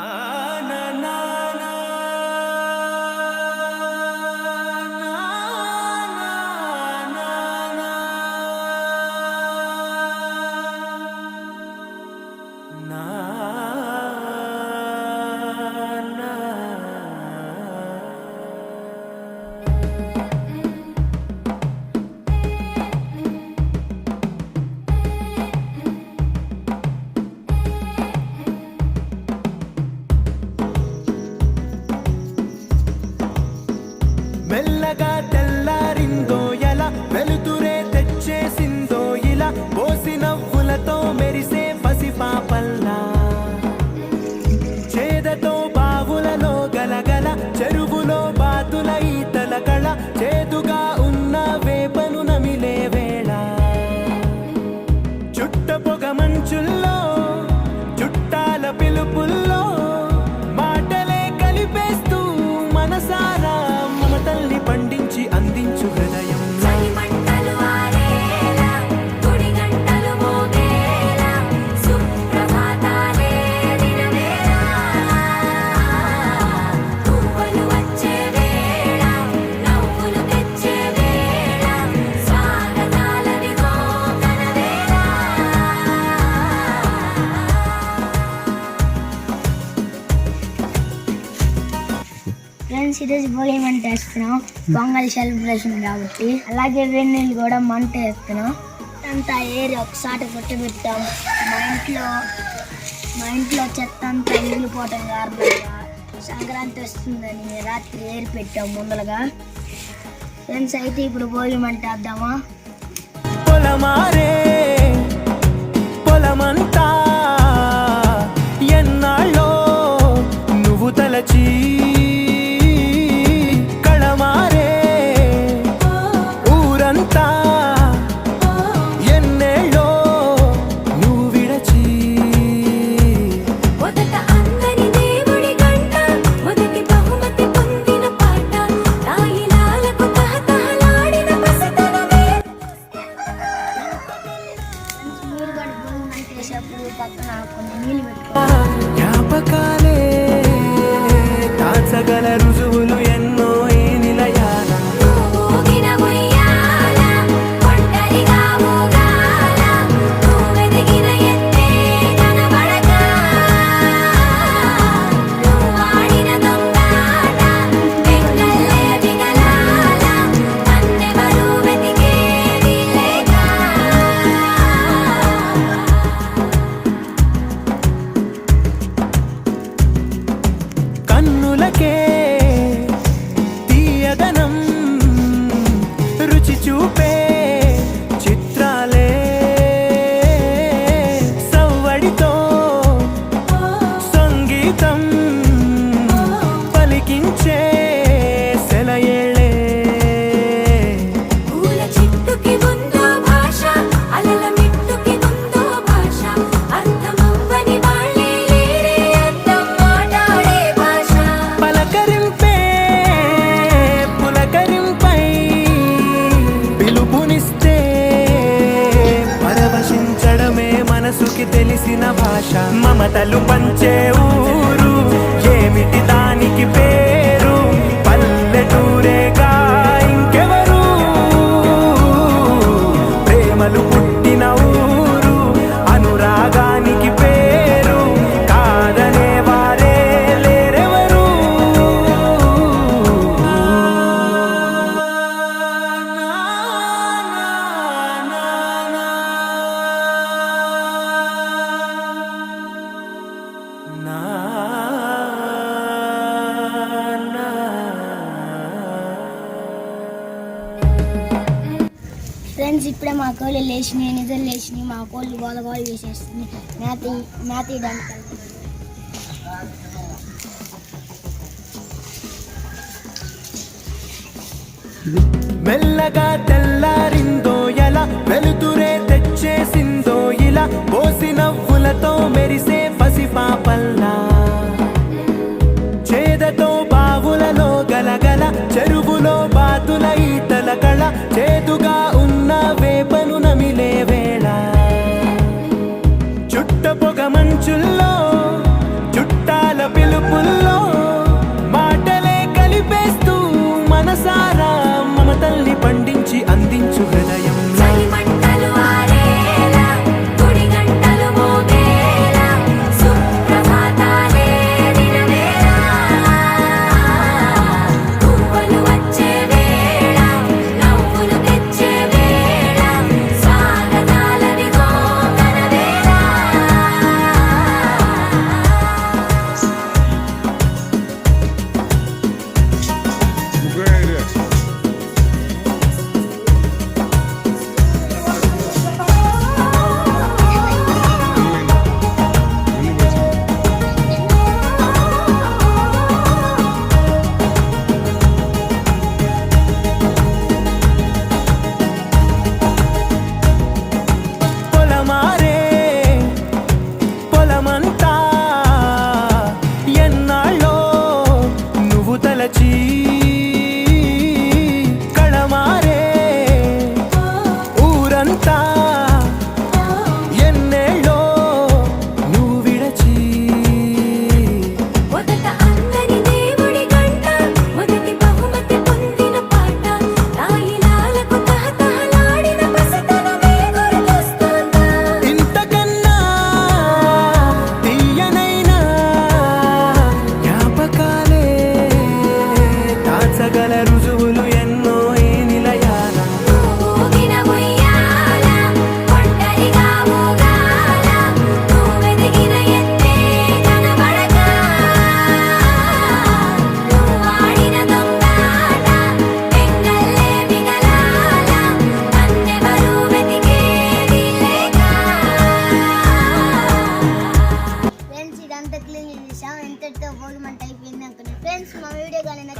Ah. கட்ட series ఈరోజు భోగి మంట వేస్తున్నాం. పొంగల్ సెలబ్రేషన్ కాబట్టి. అలాగే వెన్నీళ్ళు కూడా మంట వేస్తున్నాం. అంతా ఏరి ఒకసారి పెట్టాం మా ఇంట్లో మా ఇంట్లో చెత్త అంతా ఎగిలిపోవటం కారణంగా సంక్రాంతి వస్తుందని రాత్రి ఏరి పెట్టాం ముందలుగా ఫ్రెండ్స్ అయితే ఇప్పుడు భోగి మంట వేద్దామా? పొలమారే పొలమంతా again. భాష మమతలు పంచే ఊరు. ఏమిటి దానికి పేరు? పల్లెటూరేగా ఇంకెవరు? ప్రేమలు పుట్టిన ఊరు. అనురాగ ఇప్పుడే మా కోళ్ళు లేచినాయి నిద్ర లేచినాయి మా కోళ్ళు గోల గోల చేసేస్తుంది. మేత మేత ఇవ్వడానికి మెల్లగా తెల్లారిందో ఎలా వెలుతురే తెచ్చేసిందో ఇలా పోసి నవ్వులతో మెరిసే పసిపాపల్లా చేదతో బావులలో గలగల చెరువులో బాతుల ఈతల కళ చేతుగా మమతల్ని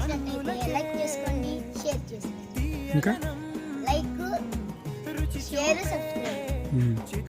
నచ్చినట్లయితే లైక్ చేసుకోండి షేర్ చేసుకోండి ఇంకా